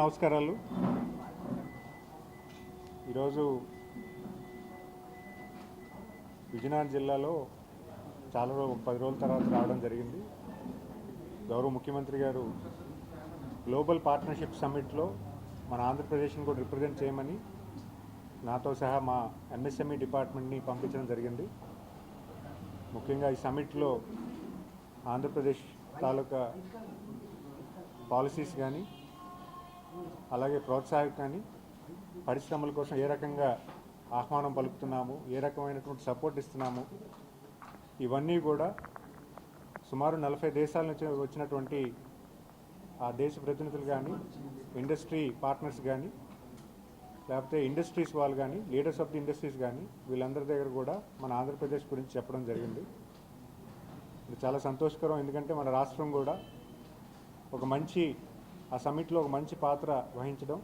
నమస్కారాలు. ఈరోజు విజయనగరం జిల్లాలో చాలా రోజు పది రోజుల తర్వాత రావడం జరిగింది. గౌరవ ముఖ్యమంత్రి గారు గ్లోబల్ పార్ట్నర్షిప్ సమ్మిట్లో మన ఆంధ్రప్రదేశ్ని కూడా రిప్రజెంట్ చేయమని నాతో సహా మా ఎంఎస్ఎంఈ డిపార్ట్మెంట్ని పంపించడం జరిగింది. ముఖ్యంగా ఈ సమ్మిట్లో ఆంధ్రప్రదేశ్ తాలూకా పాలసీస్ కానీ అలాగే ప్రోత్సాహం కానీ పరిశ్రమల కోసం ఏ రకంగా ఆహ్వానం పలుకుతున్నాము ఏ రకమైనటువంటి సపోర్ట్ ఇస్తున్నాము ఇవన్నీ కూడా సుమారు నలభై దేశాల నుంచి వచ్చినటువంటి ఆ దేశ ప్రతినిధులు కానీ ఇండస్ట్రీ పార్ట్నర్స్ కానీ లేకపోతే ఇండస్ట్రీస్ వాళ్ళు కానీ లీడర్స్ ఆఫ్ ది ఇండస్ట్రీస్ కానీ వీళ్ళందరి దగ్గర కూడా మన ఆంధ్రప్రదేశ్ గురించి చెప్పడం జరిగింది. ఇది చాలా సంతోషకరం. ఎందుకంటే మన రాష్ట్రం కూడా ఒక మంచి ఆ సమ్మిట్లో ఒక మంచి పాత్ర వహించడం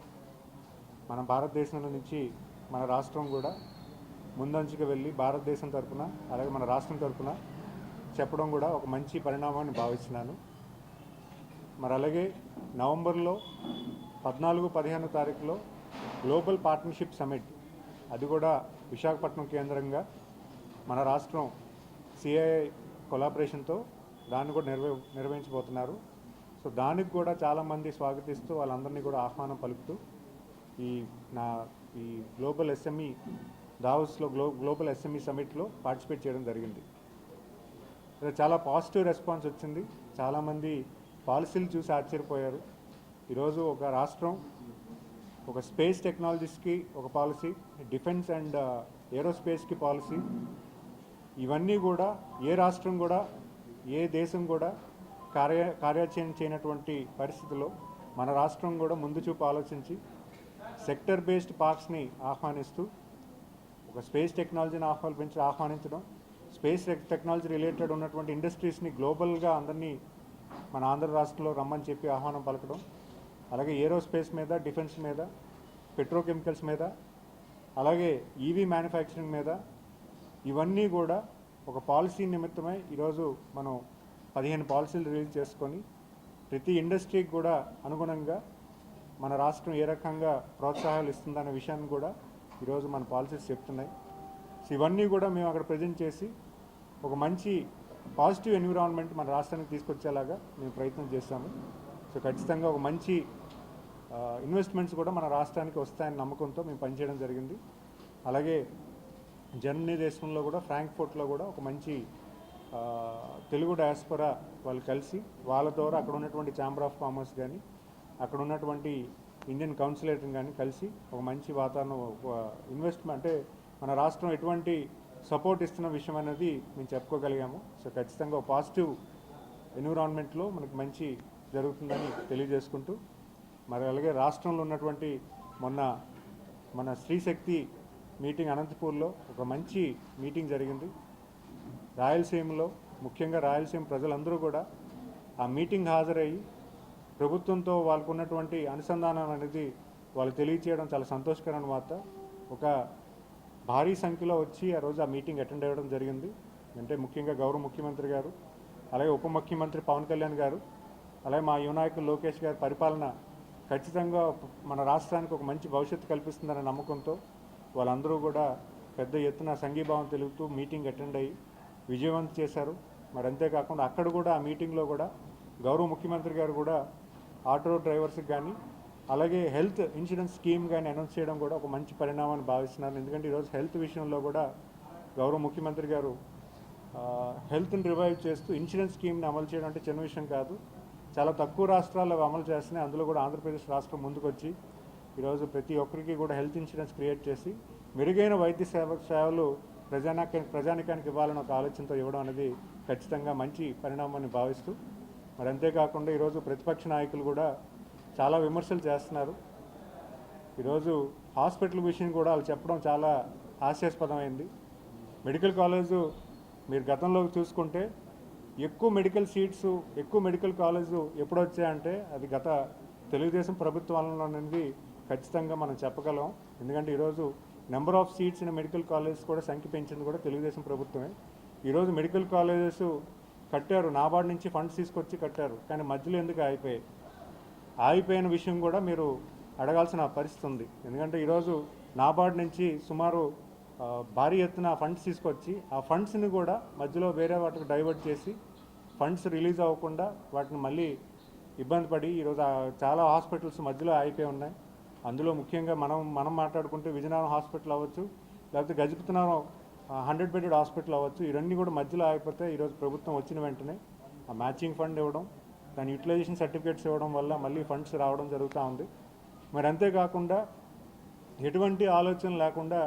మన భారతదేశంలో నుంచి మన రాష్ట్రం కూడా ముందంచుకు వెళ్ళి భారతదేశం తరఫున అలాగే మన రాష్ట్రం తరపున చెప్పడం కూడా ఒక మంచి పరిణామాన్ని భావిస్తున్నాను. మరి అలాగే నవంబర్లో పద్నాలుగు పదిహేను తారీఖులో గ్లోబల్ పార్ట్నర్షిప్ సమిట్ అది కూడా విశాఖపట్నం కేంద్రంగా మన రాష్ట్రం సిఐఐ కొలాబరేషన్తో దాన్ని కూడా నిర్వ నిర్వహించబోతున్నారు. సో దానికి కూడా చాలామంది స్వాగతిస్తూ వాళ్ళందరినీ కూడా ఆహ్వానం పలుకుతూ ఈ నా ఈ గ్లోబల్ ఎస్ఎంఈ దావస్లో గ్లో గ్లోబల్ ఎస్ఎంఈ సమిట్లో పార్టిసిపేట్ చేయడం జరిగింది. చాలా పాజిటివ్ రెస్పాన్స్ వచ్చింది. చాలామంది పాలసీలు చూసి ఆశ్చర్యపోయారు. ఈరోజు ఒక రాష్ట్రం ఒక స్పేస్ టెక్నాలజీస్కి ఒక పాలసీ డిఫెన్స్ అండ్ ఏరోస్పేస్కి పాలసీ. ఇవన్నీ కూడా ఏ రాష్ట్రం కూడా ఏ దేశం కూడా కార్య కార్యాచరణ చేయనటువంటి పరిస్థితుల్లో మన రాష్ట్రం కూడా ముందు చూపు ఆలోచించి సెక్టర్ బేస్డ్ పార్క్స్ని ఆహ్వానిస్తూ ఒక స్పేస్ టెక్నాలజీని ఆహ్వానించి ఆహ్వానించడం స్పేస్ టెక్నాలజీ రిలేటెడ్ ఉన్నటువంటి ఇండస్ట్రీస్ని గ్లోబల్గా అందరినీ మన ఆంధ్ర రాష్ట్రంలో రమ్మని చెప్పి ఆహ్వానం పలకడం అలాగే ఏరోస్పేస్ మీద డిఫెన్స్ మీద పెట్రోకెమికల్స్ మీద అలాగే ఈవీ మ్యానుఫ్యాక్చరింగ్ మీద ఇవన్నీ కూడా ఒక పాలసీ నిమిత్తమై ఈరోజు మనం పదిహేను పాలసీలు రిలీజ్ చేసుకొని ప్రతి ఇండస్ట్రీకి కూడా అనుగుణంగా మన రాష్ట్రం ఏ రకంగా ప్రోత్సాహాలు ఇస్తుందనే విషయాన్ని కూడా ఈరోజు మన పాలసీస్ చెప్తున్నాయి. సో ఇవన్నీ కూడా మేము అక్కడ ప్రజెంట్ చేసి ఒక మంచి పాజిటివ్ ఎన్విరాన్మెంట్ మన రాష్ట్రానికి తీసుకొచ్చేలాగా మేము ప్రయత్నం చేస్తాము. సో ఖచ్చితంగా ఒక మంచి ఇన్వెస్ట్మెంట్స్ కూడా మన రాష్ట్రానికి వస్తాయని నమ్మకంతో మేము పనిచేయడం జరిగింది. అలాగే జర్మనీ దేశంలో కూడా ఫ్రాంక్ఫోర్ట్లో కూడా ఒక మంచి తెలుగు డయాస్పరా వాళ్ళు కలిసి వాళ్ళ ద్వారా అక్కడ ఉన్నటువంటి ఛాంబర్ ఆఫ్ కామర్స్ కానీ అక్కడ ఉన్నటువంటి ఇండియన్ కౌన్సిలేటర్ కానీ కలిసి ఒక మంచి వాతావరణం ఇన్వెస్ట్మెంట్ అంటే మన రాష్ట్రం ఎటువంటి సపోర్ట్ ఇస్తున్న విషయం అనేది మేము చెప్పుకోగలిగాము. సో ఖచ్చితంగా పాజిటివ్ ఎన్విరాన్మెంట్లో మనకు మంచి జరుగుతుందని తెలియజేసుకుంటూ మరి అలాగే రాష్ట్రంలో ఉన్నటువంటి మొన్న మన స్త్రీశక్తి మీటింగ్ అనంతపూర్లో ఒక మంచి మీటింగ్ జరిగింది. రాయలసీమలో ముఖ్యంగా రాయలసీమ ప్రజలందరూ కూడా ఆ మీటింగ్ హాజరయ్యి ప్రభుత్వంతో వాళ్ళకు ఉన్నటువంటి అనుసంధానం అనేది వాళ్ళు తెలియచేయడం చాలా సంతోషకరమైన వార్త. ఒక భారీ సంఖ్యలో వచ్చి ఆ రోజు ఆ మీటింగ్ అటెండ్ అవ్వడం జరిగింది. అంటే ముఖ్యంగా గౌరవ ముఖ్యమంత్రి గారు అలాగే ఉప ముఖ్యమంత్రి పవన్ కళ్యాణ్ గారు అలాగే మా యువనాయకులు లోకేష్ గారి పరిపాలన ఖచ్చితంగా మన రాష్ట్రానికి ఒక మంచి భవిష్యత్తు కల్పిస్తుందనే నమ్మకంతో వాళ్ళందరూ కూడా పెద్ద ఎత్తున సంఘీభావం తెలుపుతూ మీటింగ్ అటెండ్ అయ్యి విజయవంతం చేశారు. మరి అంతేకాకుండా అక్కడ కూడా ఆ మీటింగ్లో కూడా గౌరవ ముఖ్యమంత్రి గారు కూడా ఆటో డ్రైవర్స్కి కానీ అలాగే హెల్త్ ఇన్సూరెన్స్ స్కీమ్ కానీ అనౌన్స్ చేయడం కూడా ఒక మంచి పరిణామాన్ని భావిస్తున్నారు. ఎందుకంటే ఈరోజు హెల్త్ విషయంలో కూడా గౌరవ ముఖ్యమంత్రి గారు హెల్త్ని రివైవ్ చేస్తూ ఇన్సూరెన్స్ స్కీమ్ని అమలు చేయడం అంటే చిన్న విషయం కాదు. చాలా తక్కువ రాష్ట్రాల్లో అమలు చేస్తున్నాయి. అందులో కూడా ఆంధ్రప్రదేశ్ రాష్ట్రం ముందుకొచ్చి ఈరోజు ప్రతి ఒక్కరికి కూడా హెల్త్ ఇన్సూరెన్స్ క్రియేట్ చేసి మెరుగైన వైద్య సేవ సేవలు ప్రజానిక ప్రజానికానికి ఇవ్వాలని ఒక ఆలోచనతో ఇవ్వడం అనేది ఖచ్చితంగా మంచి పరిణామాన్ని భావిస్తూ మరి అంతేకాకుండా ఈరోజు ప్రతిపక్ష నాయకులు కూడా చాలా విమర్శలు చేస్తున్నారు. ఈరోజు హాస్పిటల్ విషయం కూడా వాళ్ళు చెప్పడం చాలా హాస్యాస్పదమైంది. మెడికల్ కాలేజు మీరు గతంలో చూసుకుంటే ఎక్కువ మెడికల్ సీట్స్ ఎక్కువ మెడికల్ కాలేజు ఎప్పుడు వచ్చాయంటే అది గత తెలుగుదేశం ప్రభుత్వంలో అనేది ఖచ్చితంగా మనం చెప్పగలం. ఎందుకంటే ఈరోజు number of seats in medical colleges కూడా సంఖ్య పెంచింది కూడా తెలుగుదేశం ప్రభుత్వమే. ఈరోజు మెడికల్ కాలేజెస్ కట్టారు. నాబార్డ్ నుంచి ఫండ్స్ తీసుకొచ్చి కట్టారు. కానీ మధ్యలో ఎందుకు అయిపోయాయి ఆగిపోయిన విషయం కూడా మీరు అడగాల్సిన పరిస్థితి ఉంది. ఎందుకంటే ఈరోజు నాబార్డ్ నుంచి సుమారు భారీ ఎత్తున ఫండ్స్ తీసుకొచ్చి ఆ ఫండ్స్ని కూడా మధ్యలో వేరే వాటికి డైవర్ట్ చేసి ఫండ్స్ రిలీజ్ అవ్వకుండా వాటిని మళ్ళీ ఇబ్బంది పడి ఈరోజు చాలా హాస్పిటల్స్ మధ్యలో ఆగిపోయి ఉన్నాయి. అందులో ముఖ్యంగా మనం మనం మాట్లాడుకుంటే విజయనగరం హాస్పిటల్ అవ్వచ్చు లేకపోతే గజపతినగరం హండ్రెడ్ బెడెడ్ హాస్పిటల్ అవ్వచ్చు. ఇవన్నీ కూడా మధ్యలో ఆగిపోతే ఈరోజు ప్రభుత్వం వచ్చిన వెంటనే ఆ మ్యాచింగ్ ఫండ్ ఇవ్వడం దాని యూటిలైజేషన్ సర్టిఫికేట్స్ ఇవ్వడం వల్ల మళ్ళీ ఫండ్స్ రావడం జరుగుతూ ఉంది. మరి అంతేకాకుండా ఎటువంటి ఆలోచన లేకుండా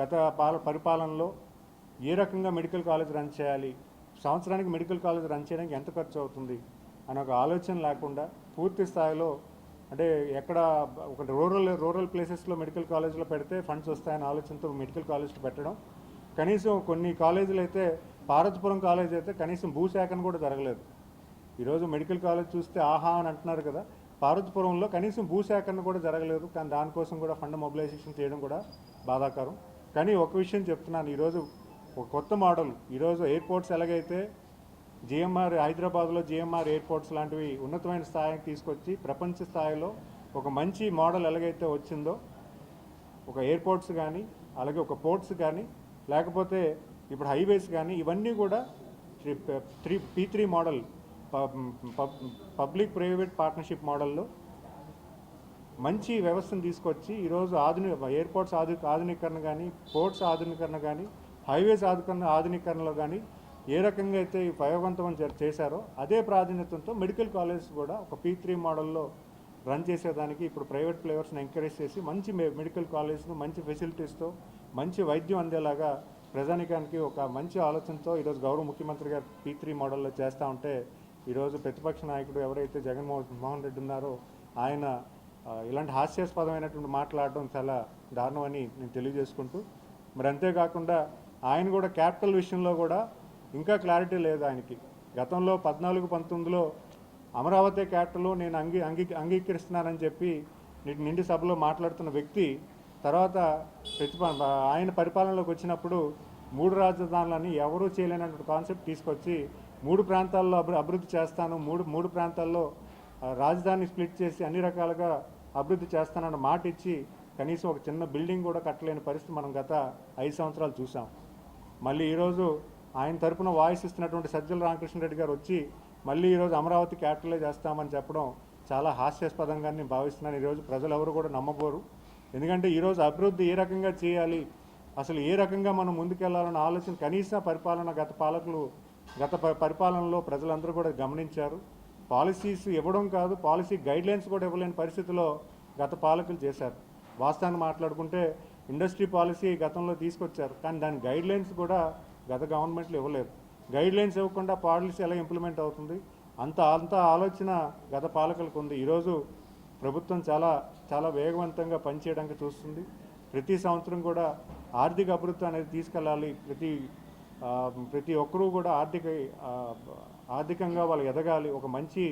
గత పాల పరిపాలనలో ఏ రకంగా మెడికల్ కాలేజ్ రన్ చేయాలి సంవత్సరానికి మెడికల్ కాలేజ్ రన్ చేయడానికి ఎంత ఖర్చు అవుతుంది అని ఒక ఆలోచన లేకుండా పూర్తి స్థాయిలో అంటే ఎక్కడ ఒక రూరల్ రూరల్ ప్లేసెస్లో మెడికల్ కాలేజ్లో పెడితే ఫండ్స్ వస్తాయని ఆలోచనతో మెడికల్ కాలేజ్లో పెట్టడం. కనీసం కొన్ని కాలేజీలు అయితే పార్వతీపురం కాలేజ్ అయితే కనీసం భూసేకరణ కూడా జరగలేదు. ఈరోజు మెడికల్ కాలేజ్ చూస్తే ఆహా అని అంటున్నారు కదా పార్వతీపురంలో కనీసం భూసేకరణ కూడా జరగలేదు. కానీ దానికోసం కూడా ఫండ్ మొబిలైజేషన్ చేయడం కూడా బాధాకరం. కానీ ఒక విషయం చెప్తున్నాను ఈరోజు ఒక కొత్త మోడల్ ఈరోజు ఎయిర్పోర్ట్స్ ఎలాగైతే జిఎంఆర్ హైదరాబాద్లో జిఎంఆర్ ఎయిర్పోర్ట్స్ లాంటివి ఉన్నతమైన స్థాయికి తీసుకొచ్చి ప్రపంచ స్థాయిలో ఒక మంచి మోడల్ ఎలాగైతే వచ్చిందో ఒక ఎయిర్పోర్ట్స్ కానీ అలాగే ఒక పోర్ట్స్ కానీ లేకపోతే ఇప్పుడు హైవేస్ కానీ ఇవన్నీ కూడా three P three model public private partnership మోడల్లో మంచి వ్యవస్థను తీసుకొచ్చి ఈరోజు ఆధునిక ఎయిర్పోర్ట్స్ ఆధు ఆధునీకరణ కానీ పోర్ట్స్ ఆధునీకరణ కానీ హైవేస్ ఆధుకరణ ఆధునీకరణలో కానీ ఏ రకంగా అయితే ఈ ప్రయోగవంతం చేశారో అదే ప్రాధాన్యతతో మెడికల్ కాలేజ్ కూడా ఒక పీ త్రీ మోడల్లో రన్ చేసేదానికి ఇప్పుడు ప్రైవేట్ ప్లేయర్స్ని ఎంకరేజ్ చేసి మంచి మెడికల్ కాలేజ్ను మంచి ఫెసిలిటీస్తో మంచి వైద్యం అందేలాగా ప్రజానికానికి ఒక మంచి ఆలోచనతో ఈరోజు గౌరవ ముఖ్యమంత్రి గారు పీ త్రీ మోడల్లో చేస్తూ ఉంటే ఈరోజు ప్రతిపక్ష నాయకుడు ఎవరైతే జగన్మోహన్ మోహన్ రెడ్డి ఉన్నారో ఆయన ఇలాంటి హాస్యాస్పదమైనటువంటి మాట్లాడడం చాలా దారుణమని నేను తెలియజేసుకుంటూ మరి అంతేకాకుండా ఆయన కూడా క్యాపిటల్ విషయంలో కూడా ఇంకా క్లారిటీ లేదు ఆయనకి. గతంలో పద్నాలుగు పంతొమ్మిదిలో అమరావతి క్యాపిటల్ నేను అంగీ అంగీ అంగీకరిస్తున్నానని చెప్పి నిండి నిండి సభలో మాట్లాడుతున్న వ్యక్తి తర్వాత ప్రతిప ఆయన పరిపాలనలోకి వచ్చినప్పుడు మూడు రాజధానులని ఎవరూ చేయలేనటువంటి కాన్సెప్ట్ తీసుకొచ్చి మూడు ప్రాంతాల్లో అభి అభివృద్ధి చేస్తాను మూడు మూడు ప్రాంతాల్లో రాజధాని స్ప్లిట్ చేసి అన్ని రకాలుగా అభివృద్ధి చేస్తానన్న మాట ఇచ్చి కనీసం ఒక చిన్న బిల్డింగ్ కూడా కట్టలేని పరిస్థితి మనం గత ఐదు సంవత్సరాలు చూసాం. మళ్ళీ ఈరోజు ఆయన తరపున వాయిస్ ఇస్తున్నటువంటి సజ్జల రామకృష్ణరెడ్డి గారు వచ్చి మళ్ళీ ఈరోజు అమరావతి క్యాపిటలే చేస్తామని చెప్పడం చాలా హాస్యాస్పదంగా నేను భావిస్తున్నాను. ఈరోజు ప్రజలు ఎవరు కూడా నమ్మబోరు. ఎందుకంటే ఈరోజు అభివృద్ధి ఏ రకంగా చేయాలి అసలు ఏ రకంగా మనం ముందుకెళ్ళాలన్న ఆలోచన కనీస పరిపాలన గత పాలకులు గత పరిపాలనలో ప్రజలందరూ కూడా గమనించారు. పాలసీస్ ఇవ్వడం కాదు పాలసీ గైడ్లైన్స్ కూడా ఇవ్వలేని పరిస్థితిలో గత పాలకులు చేశారు. వాస్తవాన్ని మాట్లాడుకుంటే ఇండస్ట్రీ పాలసీ గతంలో తీసుకొచ్చారు. కానీ దాని గైడ్లైన్స్ కూడా గత గవర్నమెంట్లు ఇవ్వలేదు. గైడ్లైన్స్ ఇవ్వకుండా పాలసీ ఎలా ఇంప్లిమెంట్ అవుతుంది? అంత అంత ఆలోచన గత పాలకులకు ఉంది. ఈరోజు ప్రభుత్వం చాలా చాలా వేగవంతంగా పనిచేయడానికి చూస్తుంది. ప్రతి సంవత్సరం కూడా ఆర్థిక అభివృద్ధి అనేది తీసుకెళ్ళాలి. ప్రతి ప్రతి ఒక్కరూ కూడా ఆర్థిక ఆర్థికంగా వాళ్ళు ఎదగాలి. ఒక మంచి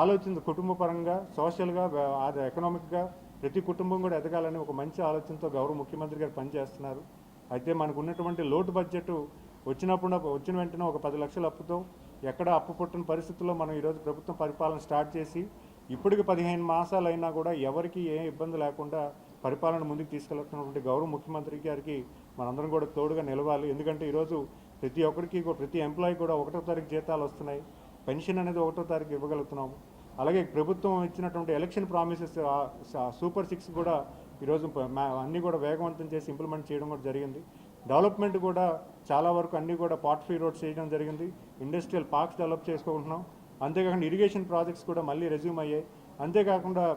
ఆలోచన కుటుంబపరంగా సోషల్గా ఎకనామిక్గా ప్రతి కుటుంబం కూడా ఎదగాలని ఒక మంచి ఆలోచనతో గౌరవ ముఖ్యమంత్రి గారు పనిచేస్తున్నారు. అయితే మనకు ఉన్నటువంటి లోటు బడ్జెట్ వచ్చినప్పుడు వచ్చిన వెంటనే ఒక పది లక్షల అప్పుతో ఎక్కడ అప్పు పుట్టిన పరిస్థితుల్లో మనం ఈరోజు ప్రభుత్వం పరిపాలన స్టార్ట్ చేసి ఇప్పటికి పదిహేను మాసాలు అయినా కూడా ఎవరికి ఏ ఇబ్బంది లేకుండా పరిపాలన ముందుకు తీసుకెళ్తున్నటువంటి గౌరవ ముఖ్యమంత్రి గారికి మనందరం కూడా తోడుగా నిలవాలి. ఎందుకంటే ఈరోజు ప్రతి ఒక్కరికి ప్రతి ఎంప్లాయీ కూడా ఒకటో తారీఖు జీతాలు వస్తున్నాయి. పెన్షన్ అనేది ఒకటో తారీఖు ఇవ్వగలుగుతున్నాము. అలాగే ప్రభుత్వం ఇచ్చినటువంటి ఎలక్షన్ ప్రామిసెస్ సూపర్ సిక్స్ కూడా ఈరోజు మా- అన్నీ కూడా వేగవంతం చేసి ఇంప్లిమెంట్ చేయడం కూడా జరిగింది. డెవలప్మెంట్ కూడా చాలా వరకు అన్నీ కూడా పార్ట్ ఫ్రీ రోడ్స్ చేయడం జరిగింది. ఇండస్ట్రియల్ పార్క్స్ డెవలప్ చేసుకుంటున్నాం. అంతేకాకుండా ఇరిగేషన్ ప్రాజెక్ట్స్ కూడా మళ్ళీ రెజ్యూమ్ అయ్యాయి. అంతేకాకుండా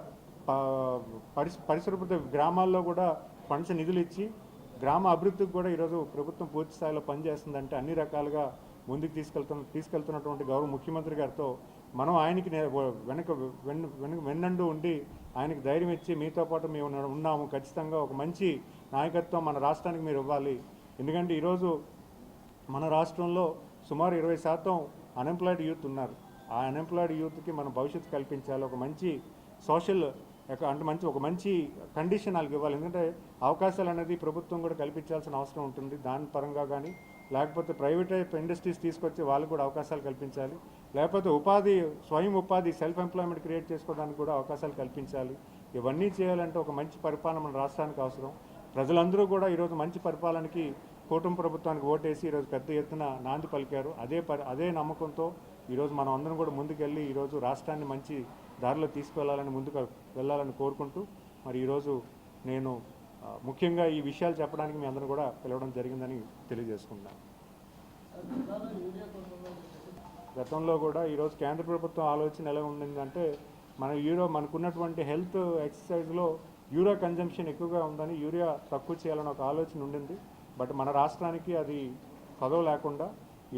పరిస పరిసర గ్రామాల్లో కూడా ఫండ్స్ నిధులు ఇచ్చి గ్రామ అభివృద్ధికి కూడా ఈరోజు ప్రభుత్వం పూర్తి స్థాయిలో పనిచేస్తుందంటే అన్ని రకాలుగా ముందుకు తీసుకెళ్తున్న తీసుకెళ్తున్నటువంటి గౌరవ ముఖ్యమంత్రి గారితో మనం ఆయనకి నే- వెనక వెన్ వెనక వెన్నండు ఉండి ఆయనకు ధైర్యం ఇచ్చి మీతో పాటు మేము ఉన్నాము. ఖచ్చితంగా ఒక మంచి నాయకత్వం మన రాష్ట్రానికి మీరు ఇవ్వాలి. ఎందుకంటే ఈరోజు మన రాష్ట్రంలో సుమారు ఇరవై శాతం అన్ఎంప్లాయిడ్ యూత్ ఉన్నారు. ఆ అన్ఎంప్లాయిడ్ యూత్కి మనం భవిష్యత్తు కల్పించాలి. ఒక మంచి సోషల్ అంటే మంచి ఒక మంచి కండిషన్ వాళ్ళకి ఇవ్వాలి. ఎందుకంటే అవకాశాలు అనేది ప్రభుత్వం కూడా కల్పించాల్సిన అవసరం ఉంటుంది. దాని పరంగా కానీ లేకపోతే ప్రైవేట్ ఇండస్ట్రీస్ తీసుకొచ్చి వాళ్ళకు కూడా అవకాశాలు కల్పించాలి. లేకపోతే ఉపాధి స్వయం ఉపాధి సెల్ఫ్ ఎంప్లాయ్మెంట్ క్రియేట్ చేసుకోవడానికి కూడా అవకాశాలు కల్పించాలి. ఇవన్నీ చేయాలంటే ఒక మంచి పరిపాలన మన రాష్ట్రానికి అవసరం. ప్రజలందరూ కూడా ఈరోజు మంచి పరిపాలనకి కూటమి ప్రభుత్వానికి ఓటేసి ఈరోజు పెద్ద ఎత్తున నాంది పలికారు. అదే పరి అదే నమ్మకంతో ఈరోజు మనం అందరం కూడా ముందుకెళ్ళి ఈరోజు రాష్ట్రాన్ని మంచి దారిలో తీసుకువెళ్ళాలని ముందుకు వెళ్ళాలని కోరుకుంటూ మరి ఈరోజు నేను ముఖ్యంగా ఈ విషయాలు చెప్పడానికి మీ అందరూ కూడా పిలవడం జరిగిందని తెలియజేసుకుంటున్నాను. గతంలో కూడా ఈరోజు కేంద్ర ప్రభుత్వం ఆలోచన ఎలా ఉండిందంటే మన యూరో మనకున్నటువంటి హెల్త్ ఎక్సర్సైజ్లో యూరియా కన్జంప్షన్ ఎక్కువగా ఉందని యూరియా తక్కువ చేయాలని ఒక ఆలోచన ఉండింది. బట్ మన రాష్ట్రానికి అది పదవ లేకుండా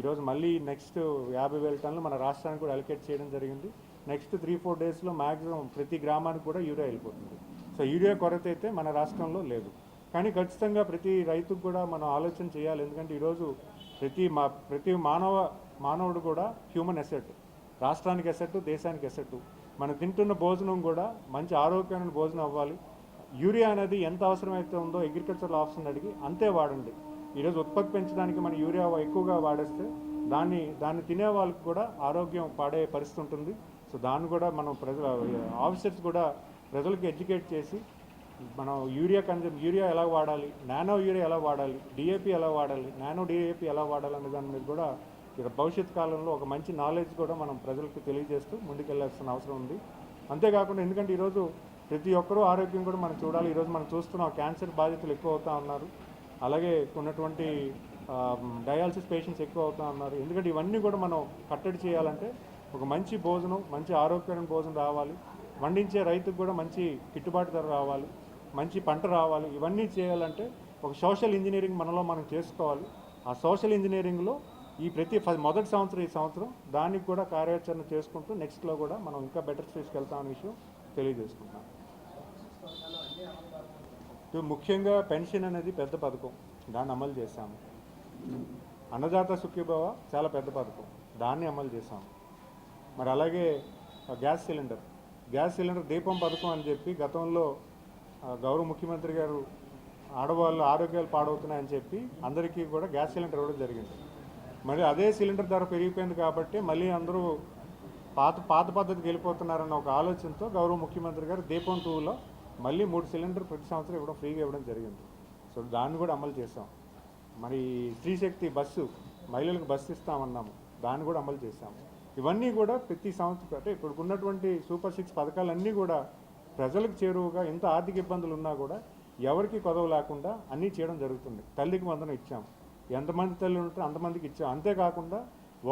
ఈరోజు మళ్ళీ నెక్స్ట్ యాభై వేల టన్నులు మన రాష్ట్రానికి కూడా అలికేట్ చేయడం జరిగింది. నెక్స్ట్ త్రీ ఫోర్ డేస్లో మ్యాక్సిమం ప్రతి గ్రామానికి కూడా యూరియా వెళ్ళిపోతుంది. సో యూరియా కొరత అయితే మన రాష్ట్రంలో లేదు. కానీ ఖచ్చితంగా ప్రతి రైతుకు కూడా మనం ఆలోచన చేయాలి. ఎందుకంటే ఈరోజు ప్రతి మా ప్రతి మానవ మానవుడు కూడా హ్యూమన్ ఎసెట్ రాష్ట్రానికి ఎసెట్ దేశానికి ఎసెట్ మనం తింటున్న భోజనం కూడా మంచి ఆరోగ్యమైన భోజనం అవ్వాలి. యూరియా అనేది ఎంత అవసరమైతే ఉందో అగ్రికల్చరల్ ఆఫీసర్ని అడిగి అంతే వాడండి. ఈరోజు ఉత్పత్తి పెంచడానికి మనం యూరియా ఎక్కువగా వాడేస్తే దాన్ని దాన్ని తినే వాళ్ళకి కూడా ఆరోగ్యం పాడే పరిస్థితి ఉంటుంది. సో దాన్ని కూడా మనం ప్రజల ఆఫీసర్స్ కూడా ప్రజలకు ఎడ్యుకేట్ చేసి మనం యూరియా కన్జమ్ యూరియా ఎలా వాడాలి? నానో యూరియా ఎలా వాడాలి? డిఏపి ఎలా వాడాలి? నానో డిఏపి ఎలా వాడాలి అనే దాని మీద కూడా ఇక్కడ భవిష్యత్ కాలంలో ఒక మంచి నాలెడ్జ్ కూడా మనం ప్రజలకు తెలియజేస్తూ ముందుకెళ్ళాల్సిన అవసరం ఉంది. అంతేకాకుండా ఎందుకంటే ఈరోజు ప్రతి ఒక్కరూ ఆరోగ్యం కూడా మనం చూడాలి. ఈరోజు మనం చూస్తున్నాం క్యాన్సర్ బాధితులు ఎక్కువ అవుతా ఉన్నారు. అలాగే ఉన్నటువంటి డయాలసిస్ పేషెంట్స్ ఎక్కువ అవుతా ఉన్నారు. ఎందుకంటే ఇవన్నీ కూడా మనం కట్టడి చేయాలంటే ఒక మంచి భోజనం మంచి ఆరోగ్యకరమైన భోజనం రావాలి. వండించే రైతుకు కూడా మంచి గిట్టుబాటు ధర రావాలి. మంచి పంట రావాలి ఇవన్నీ చేయాలంటే ఒక సోషల్ ఇంజనీరింగ్ మనలో మనం చేసుకోవాలి. ఆ సోషల్ ఇంజనీరింగ్లో ఈ ప్రతి మొదటి సంవత్సరం ఈ సంవత్సరం దానికి కూడా కార్యాచరణ చేసుకుంటూ నెక్స్ట్లో కూడా మనం ఇంకా బెటర్ స్టేజ్కి వెళ్తామనే విషయం తెలియజేసుకుంటున్నాం. ముఖ్యంగా పెన్షన్ అనేది పెద్ద పథకం. దాన్ని అమలు చేశాము. అన్నదాత సుఖీభవ చాలా పెద్ద పథకం. దాన్ని అమలు చేశాము. మరి అలాగే గ్యాస్ సిలిండర్. గ్యాస్ సిలిండర్ దీపం పథకం అని చెప్పి గతంలో గౌరవ ముఖ్యమంత్రి గారు ఆడవాళ్ళు ఆరోగ్యాలు పాడవుతున్నాయని చెప్పి అందరికీ కూడా గ్యాస్ సిలిండర్ ఇవ్వడం జరిగింది. మరి అదే సిలిండర్ ధర పెరిగిపోయింది కాబట్టి మళ్ళీ అందరూ పాత పాత పద్ధతికి వెళ్ళిపోతున్నారన్న ఒక ఆలోచనతో గౌరవ ముఖ్యమంత్రి గారు దీపం టూలో మళ్ళీ మూడు సిలిండర్ ప్రతి సంవత్సరం ఇవ్వడం ఫ్రీగా ఇవ్వడం జరిగింది. సో దాన్ని కూడా అమలు చేసాం మరి స్త్రీశక్తి బస్సు మహిళలకు బస్సు ఇస్తామన్నాము. దాన్ని కూడా అమలు చేశాము ఇవన్నీ కూడా ప్రతి సంవత్సరం అంటే ఇప్పుడు ఉన్నటువంటి సూపర్ సిక్స్ పథకాలన్నీ కూడా ప్రజలకు చేరువుగా ఎంత ఆర్థిక ఇబ్బందులు ఉన్నా కూడా ఎవరికి కొదవ లేకుండా అన్నీ చేయడం జరుగుతుంది. తల్లికి వందనం ఇచ్చాం. ఎంతమంది తల్లి ఉంటే అంతమందికి ఇచ్చాం. అంతేకాకుండా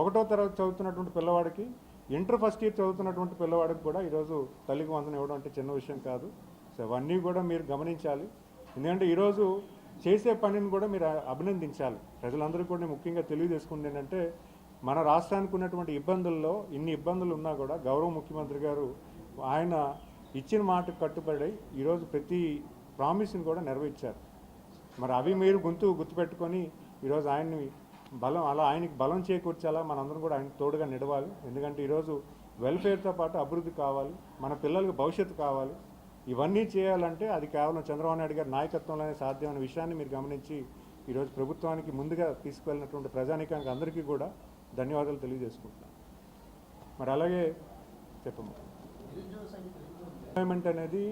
ఒకటో తరగతి చదువుతున్నటువంటి పిల్లవాడికి ఇంటర్ ఫస్ట్ ఇయర్ చదువుతున్నటువంటి పిల్లవాడికి కూడా ఈరోజు తల్లికి వందనం ఇవ్వడం అంటే చిన్న విషయం కాదు. సో అవన్నీ కూడా మీరు గమనించాలి. ఎందుకంటే ఈరోజు చేసే పనిని కూడా మీరు అభినందించాలి. ప్రజలందరూ కూడా నేను ముఖ్యంగా తెలియజేసుకుంది ఏంటంటే మన రాష్ట్రానికి ఉన్నటువంటి ఇబ్బందుల్లో ఇన్ని ఇబ్బందులు ఉన్నా కూడా గౌరవ ముఖ్యమంత్రి గారు ఆయన ఇచ్చిన మాటకు కట్టుబడి ఈరోజు ప్రతి ప్రామిస్ని కూడా నెరవేర్చారు. మరి అవి మీరు గొంతు గుర్తుపెట్టుకొని ఈరోజు ఆయన్ని బలం అలా ఆయనకి బలం చేకూర్చాలా? మనందరం కూడా ఆయన తోడుగా నిడవాలి ఎందుకంటే ఈరోజు వెల్ఫేర్తో పాటు అభివృద్ధి కావాలి మన పిల్లలకు భవిష్యత్తు కావాలి. ఇవన్నీ చేయాలంటే అది కేవలం చంద్రబాబు నాయుడు గారి నాయకత్వంలోనే సాధ్యమైన విషయాన్ని మీరు గమనించి ఈరోజు ప్రభుత్వానికి ముందుగా తీసుకువెళ్ళినటువంటి ప్రజానీకానికి అందరికీ కూడా ధన్యవాదాలు తెలియజేసుకుంటున్నాను. మరి అలాగే చెప్పమ్మ. ఎంప్లాయ్మెంట్ అనేది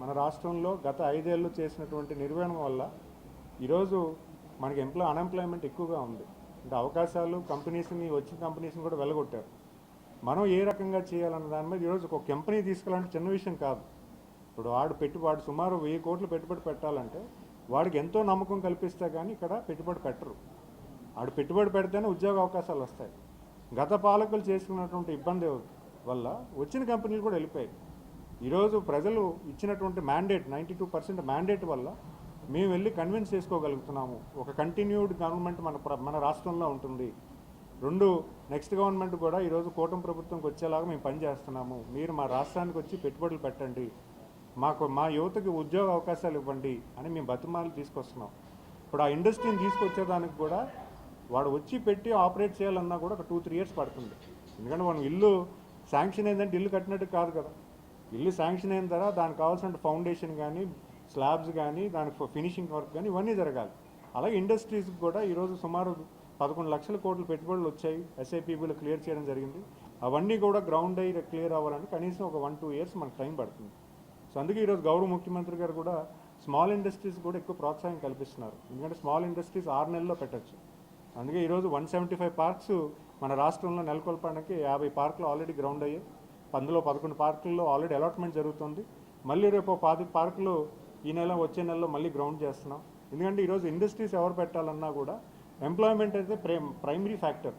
మన రాష్ట్రంలో గత ఐదేళ్ళు చేసినటువంటి నిర్వహణ వల్ల ఈరోజు మనకి ఎంప్లాయ్ అన్ఎంప్లాయ్మెంట్ ఎక్కువగా ఉంది. అంటే అవకాశాలు కంపెనీస్ని వచ్చిన కంపెనీస్ని కూడా వెళ్ళగొట్టారు మనం ఏ రకంగా చేయాలన్న దాని మీద ఈరోజు ఒక కంపెనీ తీసుకెళ్ళాలంటే చిన్న విషయం కాదు. ఇప్పుడు వాడు పెట్టుబడి సుమారు వెయ్యి కోట్లు పెట్టుబడి పెట్టాలంటే వాడికి ఎంతో నమ్మకం కల్పిస్తే కానీ ఇక్కడ పెట్టుబడి పెట్టరు. ఆడు పెట్టుబడి పెడితేనే ఉద్యోగ అవకాశాలు వస్తాయి. గత పాలకులు చేసుకున్నటువంటి ఇబ్బంది వల్ల వచ్చిన కంపెనీలు కూడా వెళ్ళిపోయాయి. ఈరోజు ప్రజలు ఇచ్చినటువంటి mandate ninety two percent mandate వల్ల మేము వెళ్ళి కన్విన్స్ చేసుకోగలుగుతున్నాము. ఒక కంటిన్యూడ్ గవర్నమెంట్ మన ప్ర- మన రాష్ట్రంలో ఉంటుంది. రెండు నెక్స్ట్ గవర్నమెంట్ కూడా ఈరోజు కూటమి ప్రభుత్వంకి వచ్చేలాగా మేము పనిచేస్తున్నాము మీరు మా రాష్ట్రానికి వచ్చి పెట్టుబడులు పెట్టండి. మాకు మా యువతకి ఉద్యోగ అవకాశాలు ఇవ్వండి అని మేము బతిమాలు తీసుకొస్తున్నాం. ఇప్పుడు ఆ ఇండస్ట్రీని తీసుకొచ్చేదానికి కూడా వాడు వచ్చి పెట్టి ఆపరేట్ చేయాలన్నా కూడా ఒక టూ త్రీ ఇయర్స్ పడుతుంది. ఎందుకంటే మనం ఇల్లు శాంక్షన్ ఏంటంటే ఇల్లు కట్టినట్టు కాదు కదా. ఇల్లు శాంక్షన్ అయిన తర్వాత దానికి కావాల్సిన ఫౌండేషన్ కానీ స్లాబ్స్ కానీ దానికి ఫినిషింగ్ వర్క్ కానీ ఇవన్నీ జరగాలి. అలాగే ఇండస్ట్రీస్కి కూడా ఈరోజు సుమారు పదకొండు లక్షల కోట్లు పెట్టుబడులు వచ్చాయి. ఎస్ఐపిబిలో క్లియర్ చేయడం జరిగింది. అవన్నీ కూడా గ్రౌండ్ అయ్యి క్లియర్ అవ్వాలంటే కనీసం ఒక వన్ టూ ఇయర్స్ మనకు టైం పడుతుంది. సో అందుకే ఈరోజు గౌరవ ముఖ్యమంత్రి గారు కూడా స్మాల్ ఇండస్ట్రీస్ కూడా ఎక్కువ ప్రోత్సాహం కల్పిస్తున్నారు. ఎందుకంటే స్మాల్ ఇండస్ట్రీస్ ఆరు నెలల్లో పెట్టచ్చు. అందుకే ఈరోజు వన్ సెవెంటీ ఫైవ్ పార్క్స్ మన రాష్ట్రంలో నెలకొల్పడానికి యాభై పార్కులు ఆల్రెడీ గ్రౌండ్ అయ్యాయి. అందులో పదకొండు పార్కుల్లో ఆల్రెడీ అలాట్మెంట్ జరుగుతుంది. మళ్ళీ రేపు పాతి పార్కులు ఈ నెల వచ్చే నెలలో మళ్ళీ గ్రౌండ్ చేస్తున్నాం. ఎందుకంటే ఈరోజు ఇండస్ట్రీస్ ఎవరు పెట్టాలన్నా కూడా ఎంప్లాయ్మెంట్ అయితే ప్రే ప్రైమరీ ఫ్యాక్టర్.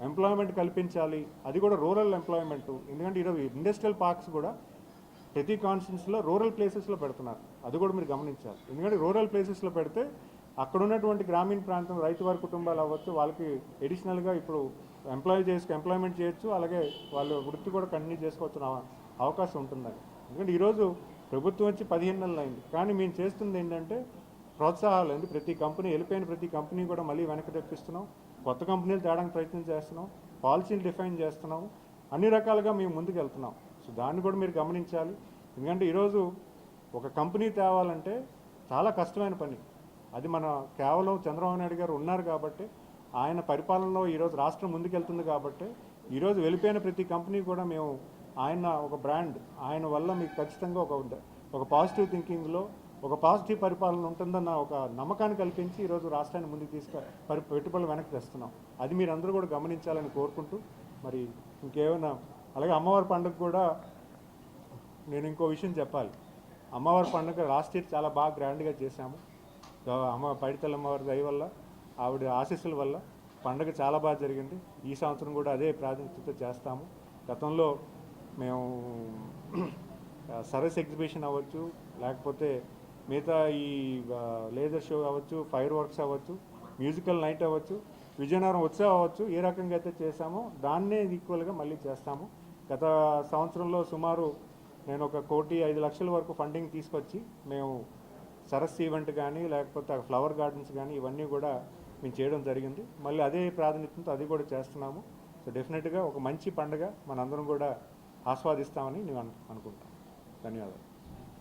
ఎంప్లాయ్మెంట్ కల్పించాలి. అది కూడా రూరల్ ఎంప్లాయ్మెంట్. ఎందుకంటే ఈరోజు ఇండస్ట్రియల్ పార్క్స్ కూడా ప్రతి కాన్స్టిట్యూన్సీలో రూరల్ ప్లేసెస్లో పెడుతున్నారు. అది కూడా మీరు గమనించాలి. ఎందుకంటే రూరల్ ప్లేసెస్లో పెడితే అక్కడ ఉన్నటువంటి గ్రామీణ ప్రాంతం రైతు వారి కుటుంబాలు అవ్వచ్చు వాళ్ళకి ఎడిషనల్గా ఇప్పుడు ఎంప్లాయ్ చేసుకు ఎంప్లాయ్మెంట్ చేయొచ్చు అలాగే వాళ్ళు వృత్తి కూడా కంటిన్యూ చేసుకోవచ్చు అవకాశం ఉంటుందని ఎందుకంటే ఈరోజు ప్రభుత్వం వచ్చి పదిహేను నెలలు అయింది. కానీ మేము చేస్తుంది ఏంటంటే ప్రోత్సాహాలు. అండి ప్రతి కంపెనీ వెళ్ళిపోయిన ప్రతి కంపెనీ కూడా మళ్ళీ వెనక్కి తెప్పిస్తున్నాం కొత్త కంపెనీలు తేడానికి ప్రయత్నం చేస్తున్నాం. పాలసీలు డిఫైన్ చేస్తున్నాం. అన్ని రకాలుగా మేము ముందుకు వెళ్తున్నాం సో దాన్ని కూడా మీరు గమనించాలి. ఎందుకంటే ఈరోజు ఒక కంపెనీ తేవాలంటే చాలా కష్టమైన పని. అది మన కేవలం చంద్రబాబు నాయుడు గారు ఉన్నారు కాబట్టి ఆయన పరిపాలనలో ఈరోజు రాష్ట్రం ముందుకెళ్తుంది కాబట్టి ఈరోజు వెళ్ళిపోయిన ప్రతి కంపెనీ కూడా మేము ఆయన ఒక బ్రాండ్ ఆయన వల్ల మీకు ఖచ్చితంగా ఒక ఒక పాజిటివ్ థింకింగ్లో ఒక పాజిటివ్ పరిపాలన ఉంటుందన్న ఒక నమ్మకాన్ని కల్పించి ఈరోజు రాష్ట్రాన్ని ముందుకు తీసుకు పరి పెట్టుబడులు వెనక్కి తెస్తున్నాం. అది మీరందరూ కూడా గమనించాలని కోరుకుంటూ మరి ఇంకేమైనా అలాగే అమ్మవారి పండుగ కూడా నేను ఇంకో విషయం చెప్పాలి. అమ్మవారి పండుగ లాస్ట్ ఇయర్ చాలా బాగా గ్రాండ్గా చేశాము. అమ్మ పైడితల్లి అమ్మవారి దయ వల్ల ఆవిడ ఆశీస్సుల వల్ల పండగ చాలా బాగా జరిగింది. ఈ సంవత్సరం కూడా అదే ప్రాధాన్యత చేస్తాము. గతంలో మేము సరస్ ఎగ్జిబిషన్ అవ్వచ్చు లేకపోతే మిగతా ఈ లేజర్ షో అవ్వచ్చు ఫైర్ వర్క్స్ అవ్వచ్చు మ్యూజికల్ నైట్ అవ్వచ్చు విజయనగరం ఉత్సవం అవ్వచ్చు ఏ రకంగా అయితే చేశామో దాన్నే ఈక్వల్గా మళ్ళీ చేస్తాము. గత సంవత్సరంలో సుమారు నేను ఒక కోటి ఐదు లక్షల వరకు ఫండింగ్ తీసుకొచ్చి మేము సరస్ ఈవెంట్ కానీ లేకపోతే ఫ్లవర్ గార్డెన్స్ కానీ ఇవన్నీ కూడా మేము చేయడం జరిగింది. మళ్ళీ అదే ప్రాతినిధ్యంతో అది కూడా చేస్తున్నాము. సో డెఫినెట్గా ఒక మంచి పండుగ మనందరం కూడా ఆస్వాదిస్తామని నేను అను అనుకుంటాను ధన్యవాదాలు.